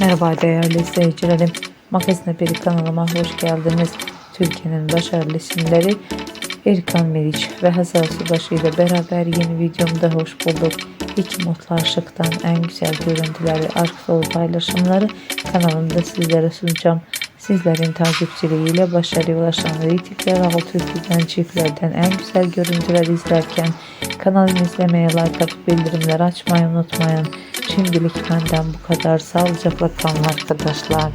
Merhaba değerli izleyicilerim. Magazin Haberi kanalıma hoş geldiniz. Türkiye'nin başarılı isimleri Erkan Meriç ve Hazal Subaşı ile beraber yeni videomda hoş bulduk. İki mutlu aşıktan en güzel görüntüleri, dolu paylaşımları kanalımda sizlere sunacağım. Sizlerin takipçiliğiyle başarıya ulaşan reytingler alt üst giden çiftlerden en güzel görüntüleri izlerken kanalımı izlemeye, like atıp bildirimleri açmayı unutmayın. Şimdilik benden bu kadar. Sağlıcakla kalın arkadaşlar.